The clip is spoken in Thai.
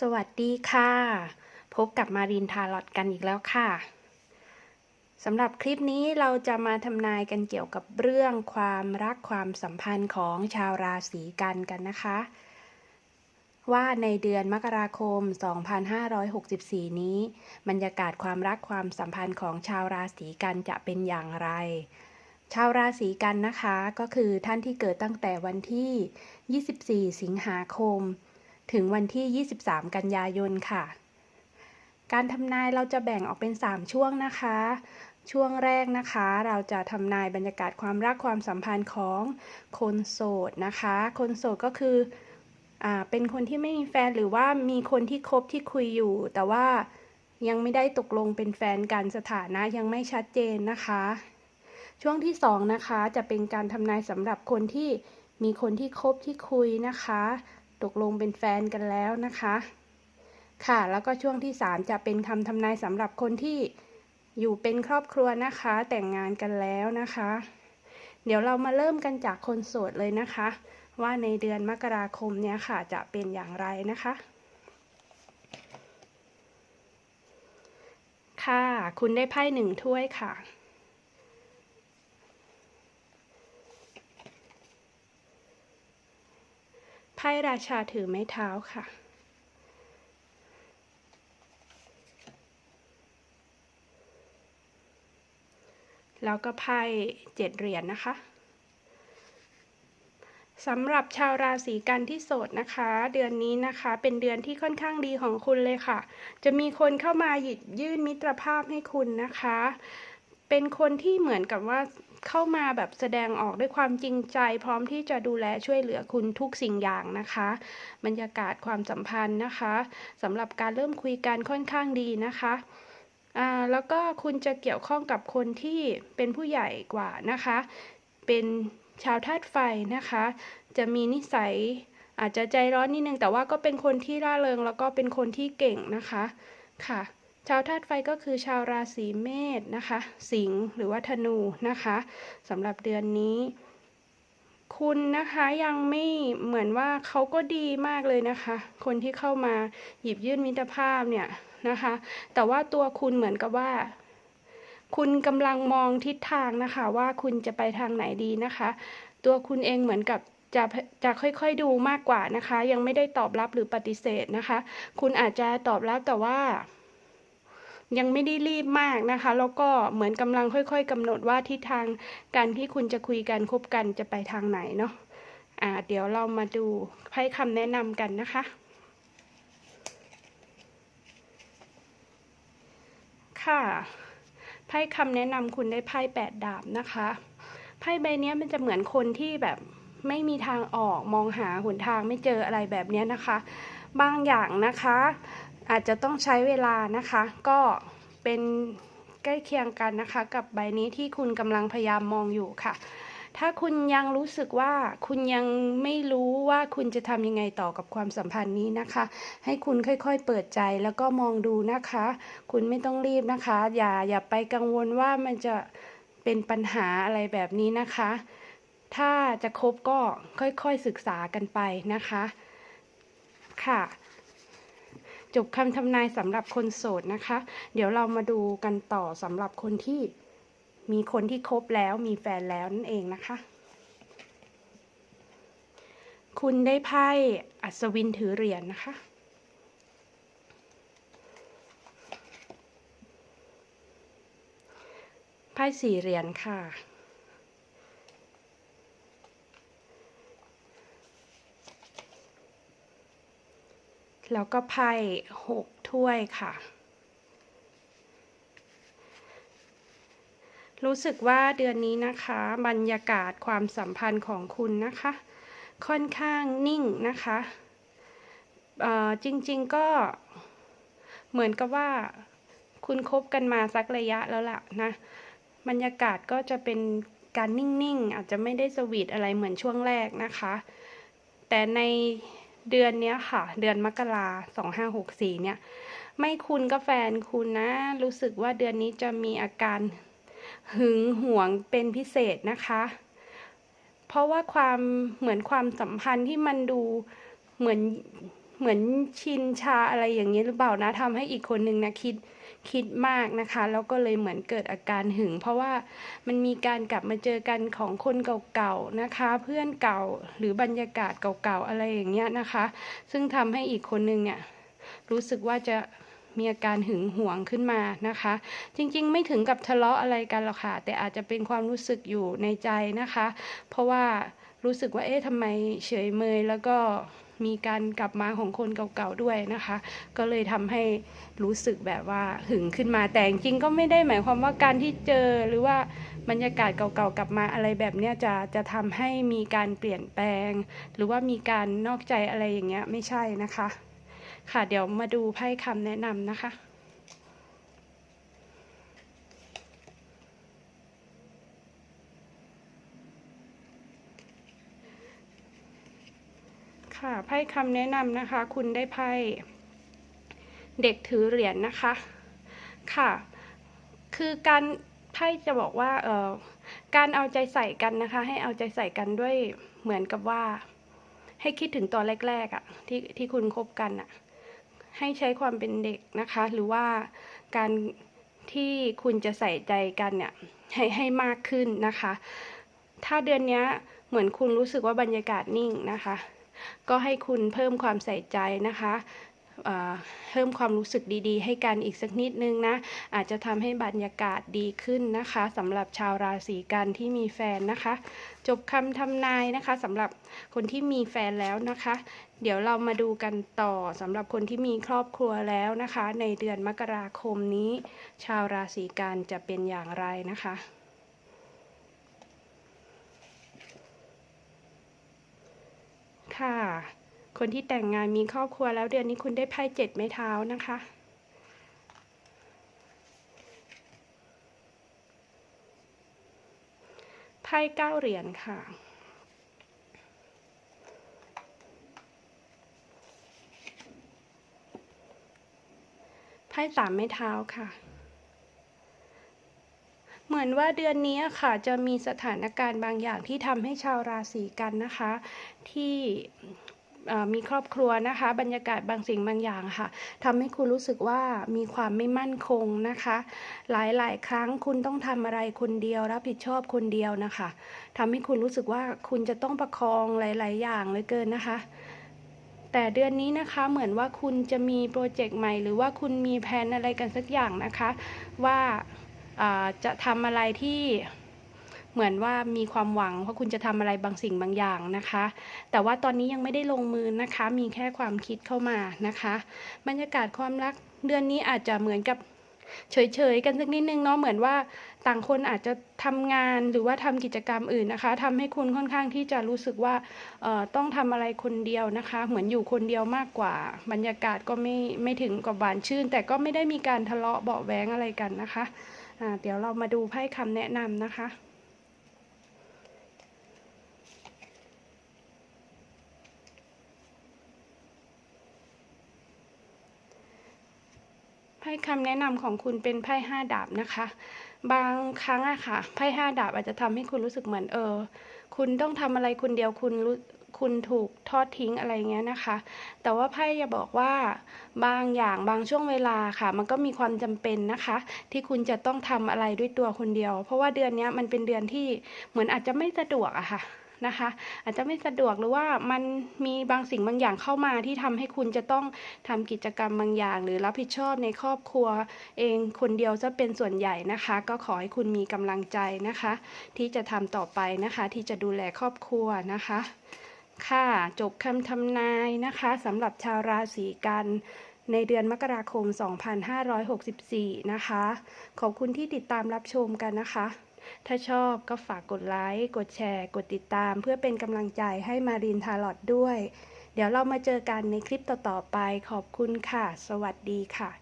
สวัสดีค่ะ พบกับมารินทาลอตกันอีกแล้วค่ะสำหรับคลิปนี้เราจะมาทำนายกันเกี่ยวกับเรื่องความรักความสัมพันธ์ของชาวราศีกันกันนะคะ ว่าในเดือนมกราคม 2564 นี้ บรรยากาศความรักความสัมพันธ์ของชาวราศีกันจะเป็นอย่างไร ชาวราศีกันนะคะ ก็คือท่านที่เกิดตั้งแต่วันที่ 24 สิงหาคม ถึงวันที่ 23 กันยายนค่ะ การทำนายเราจะแบ่งออกเป็น 3 ช่วงนะคะ ช่วงแรกนะคะ เราจะทำนายบรรยากาศความรักความสัมพันธ์ของคนโสดนะคะ คนโสดก็คืออเป็นคนที่ไม่มีแฟนหรือว่ามีคนที่คบที่คุยอยู่ แต่ว่ายังไม่ได้ตกลงเป็นแฟนกันสถานะยังไม่ชัดเจนนะคะ ช่วงที่ 2 นะคะ จะเป็นการทำนายสำหรับคนที่มีคนที่คบที่คุยนะคะ ตกลงเป็นแฟนกันแล้วนะคะ ค่ะ แล้วก็ช่วงที่ 3 จะเป็นคำทำนายสำหรับคนที่อยู่เป็นครอบครัวนะคะ แต่งงานกันแล้วนะคะ เดี๋ยวเรามาเริ่มกันจากคนโสดเลยนะคะ ว่าในเดือนมกราคมเนี้ยค่ะจะเป็นอย่างไรนะคะ ค่ะ คุณได้ไพ่หนึ่งถ้วยค่ะ พ่ราชาถือไม้เท้าค่ะ แล้วก็ไพ่เจ็ดเหรียญนนะคะสำหรับชาวราศีกันที่โสดนะคะ เดือนนี้นะคะ เป็นเดือนที่ค่อนข้างดีของคุณเลยค่ะ จะมีคนเข้ามาหยิบยื่นมิตรภาพให้คุณนะคะ เป็นคนที่เหมือนกับว่าเข้ามาแบบแสดงออกด้วยความจริงใจ พร้อมที่จะดูแลช่วยเหลือคุณทุกสิ่งอย่างนะคะ บรรยากาศความสัมพันธ์นะคะสำหรับการเริ่มคุยกันค่อนข้างดีนะคะอ่าแล้วก็คุณจะเกี่ยวข้องกับคนที่เป็นผู้ใหญ่กว่านะคะ เป็นชาวธาตุไฟนะคะ จะมีนิสัยอาจจะใจร้อนนิดนึงแต่ว่าก็เป็นคนที่ร่าเริงแล้วก็เป็นคนที่เก่งนะคะค่ะ ชาวธาตุไฟก็คือชาวราศีเมษนะคะ สิงห์หรือว่าธนูนะคะสำหรับเดือนนี้ คุณนะคะยังไม่เหมือนว่าเขาก็ดีมากเลยนะคะ คนที่เข้ามาหยิบยื่นมิตรภาพเนี่ยนะคะ แต่ว่าตัวคุณเหมือนกับว่า คุณกำลังมองทิศทางนะคะ ว่าคุณจะไปทางไหนดีนะคะ ตัวคุณเองเหมือนกับจะจะค่อยๆดูมากกว่านะคะ ยังไม่ได้ตอบรับหรือปฏิเสธนะคะ คุณอาจจะตอบรับแต่ว่า ยังไม่ได้รีบมากนะคะ แล้วก็เหมือนกำลังค่อยๆกำหนดว่าทิศทางการที่คุณจะคุยกันคบกันจะไปทางไหนเนาะอ่าเดี๋ยวเรามาดูไพ่คำแนะนำกันนะคะ ค่ะไพ่คำแนะนำคุณได้ไพ่แปดดาบนะคะไพ่ใบนี้มันจะเหมือนคนที่แบบไม่มีทางออกมองหาหนทางไม่เจออะไรแบบนี้นะคะ บางอย่างนะคะ อาจจะต้องใช้เวลานะคะ ก็เป็นใกล้เคียงกันนะคะ กับใบนี้ที่คุณกำลังพยายามมองอยู่ค่ะ ถ้าคุณยังรู้สึกว่าคุณยังไม่รู้ว่าคุณจะทำยังไงต่อกับความสัมพันธ์นี้นะคะ ให้คุณค่อยๆเปิดใจแล้วก็มองดูนะคะ คุณไม่ต้องรีบนะคะ อย่าอย่าไปกังวลว่ามันจะเป็นปัญหาอะไรแบบนี้นะคะ ถ้าจะคบก็ค่อยๆศึกษากันไปนะคะ ค่ะ จบคำทำนายสำหรับคนโสดนะคะ เดี๋ยวเรามาดูกันต่อสำหรับคนที่มีคนที่คบแล้วมีแฟนแล้วนั่นเองนะคะ คุณได้ไพ่อัศวินถือเหรียญนนะคะ ไพ่สี่เหรียญค่ะ แล้วก็ไพ่หกถ้วยค่ะ รู้สึกว่าเดือนนี้นะคะ บรรยากาศความสัมพันธ์ของคุณนะคะ ค่อนข้างนิ่งนะคะจริงๆก็เหมือนกับว่าคุณคบกันมาสักระยะแล้วล่ะนะ บรรยากาศก็จะเป็นการนิ่งๆ อาจจะไม่ได้สวีทอะไรเหมือนช่วงแรกนะคะ แต่ใน เดือนนี้ค่ะ เดือนมกราสองห้าหกสี่เนี่ย ไม่คุณก็แฟนคุณนะ รู้สึกว่าเดือนนี้จะมีอาการหึงหวงเป็นพิเศษนะคะ เพราะว่าความเหมือนความสัมพันธ์ที่มันดูเหมือนเหมือนชินชาอะไรอย่างนี้หรือเปล่านะทำให้อีกคนนึงนะคิด คิดมากนะคะ แล้วก็เลยเหมือนเกิดอาการหึง เพราะว่ามันมีการกลับมาเจอกันของคนเก่าๆนะคะ เพื่อนเก่าหรือบรรยากาศเก่าๆอะไรอย่างเงี้ยนะคะ ซึ่งทำให้อีกคนนึงเนี่ยรู้สึกว่าจะ มีอาการหึงหวงขึ้นมานะคะ จริงๆ ไม่ถึงกับทะเลาะอะไรกันหรอกค่ะ แต่อาจจะเป็นความรู้สึกอยู่ในใจนะคะ เพราะว่ารู้สึกว่าเอ๊ะทำไมเฉยเมยแล้วก็มีการกลับมาของคนเก่าๆด้วยนะคะ ก็เลยทำให้รู้สึกแบบว่าหึงขึ้นมาแต่จริงก็ไม่ได้หมายความว่าการที่เจอหรือว่าบรรยากาศเก่าๆกลับมาอะไรแบบเนี้ยจะจะทำให้มีการเปลี่ยนแปลง หรือว่ามีการนอกใจอะไรอย่างเงี้ยไม่ใช่นะคะ ค่ะ เดี๋ยวมาดูไพ่คำแนะนำนะคะ ค่ะไพ่คำแนะนำนะคะ คุณได้ไพ่เด็กถือเหรียญนนะคะ ค่ะ คือการไพ่จะบอกว่าเอ่อการเอาใจใส่กันนะคะ ให้เอาใจใส่กันด้วยเหมือนกับว่า ให้คิดถึงตอนแรกๆอะ่ะที่ที่คุณคบกันอะ่ะ ให้ใช้ความเป็นเด็กนะคะ หรือว่าการที่คุณจะใส่ใจกันเนี่ยให้ให้มากขึ้นนะคะ ถ้าเดือนนี้เหมือนคุณรู้สึกว่าบรรยากาศนิ่งนะคะ ก็ให้คุณเพิ่มความใส่ใจนะคะ เพิ่มความรู้สึกดีๆ ให้กันอีกสักนิดนึงนะ อาจจะทำให้บรรยากาศดีขึ้นนะคะสำหรับชาวราศีกันที่มีแฟนนะคะ จบคำทำนายนะคะสำหรับคนที่มีแฟนแล้วนะคะ เดี๋ยวเรามาดูกันต่อสำหรับคนที่มีครอบครัวแล้วนะคะ ในเดือนมกราคมนี้ ชาวราศีกันจะเป็นอย่างไรนะคะ คนที่แต่งงานมีครอบครัวแล้วเดือนนี้คุณได้ไพ่เจ็ดไม้เท้านะคะ ไพ่เก้าเหรียญค่ะไพ่สามไม้เท้าค่ะ เหมือนว่าเดือนนี้ค่ะจะมีสถานการณ์บางอย่างที่ทำให้ชาวราศีกันนะคะ ที่ มีครอบครัวนะคะ บรรยากาศบางสิ่งบางอย่างค่ะทำให้คุณรู้สึกว่ามีความไม่มั่นคงนะคะ หลายๆ ครั้งคุณต้องทำอะไรคนเดียวรับผิดชอบคนเดียวนะคะทำให้คุณรู้สึกว่าคุณจะต้องประคองหลาย ๆ อย่างเลยเกินนะคะแต่เดือนนี้นะคะเหมือนว่าคุณจะมีโปรเจกต์ใหม่ หรือว่าคุณมีแผนอะไรกันสักอย่างนะคะ ว่าจะทำอะไรที่ เหมือนว่ามีความหวังเพราคุณจะทำอะไรบางสิ่งบางอย่างนะคะ แต่ว่าตอนนี้ยังไม่ได้ลงมือนะคะ มีแค่ความคิดเข้ามานะคะ บรรยากาศความรักเดือนนี้อาจจะเหมือนกับเฉยๆกันสักนิดนึงเนาะเหมือนว่าต่างคนอาจจะทำงานหรือว่าทำกิจกรรมอื่นนะคะทำให้คุณค่อนข้างที่จะรู้สึกว่าต้องทำอะไรคนเดียวนะคะ เหมือนอยู่คนเดียวมากกว่า บรรยากาศก็ไม่ไม่ถึงกับหวานชื่น แต่ก็ไม่ได้มีการทะเลาะเบาแวงอะไรกันนะคะะเดี๋ยวเรามาดูไพ่คำแนะนำนะคะ คำแนะนำของคุณเป็นไพ่ห้าดาบนะคะ บางครั้งอะค่ะไพ่ห้าดาบอาจจะทำให้คุณรู้สึกเหมือนเออ คุณต้องทำอะไรคนเดียวคุณรู้คุณถูกทอดทิ้งอะไรเงี้ยนะคะ แต่ว่าไพ่จะบอกว่าบางอย่างบางช่วงเวลาค่ะ มันก็มีความจำเป็นนะคะ ที่คุณจะต้องทำอะไรด้วยตัวคนเดียว เพราะว่าเดือนนี้มันเป็นเดือนที่เหมือนอาจจะไม่สะดวกอะค่ะ นะคะ อาจจะไม่สะดวกหรือว่ามันมีบางสิ่งบางอย่างเข้ามาที่ทำให้คุณจะต้องทำกิจกรรมบางอย่าง หรือรับผิดชอบในครอบครัวเองคนเดียวจะเป็นส่วนใหญ่นะคะ ก็ขอให้คุณมีกำลังใจนะคะ ที่จะทำต่อไปนะคะ ที่จะดูแลครอบครัวนะคะค่ะจบคำทำนายนะคะสำหรับชาวราศีกันในเดือนมกราคม 2564 นะคะ ขอบคุณที่ติดตามรับชมกันนะคะ ถ้าชอบก็ฝากกดไลค์ กดแชร์ กดติดตาม เพื่อเป็นกำลังใจให้มารีนทาร์ลอดด้วย เดี๋ยวเรามาเจอกันในคลิปต่อๆไป ขอบคุณค่ะ สวัสดีค่ะ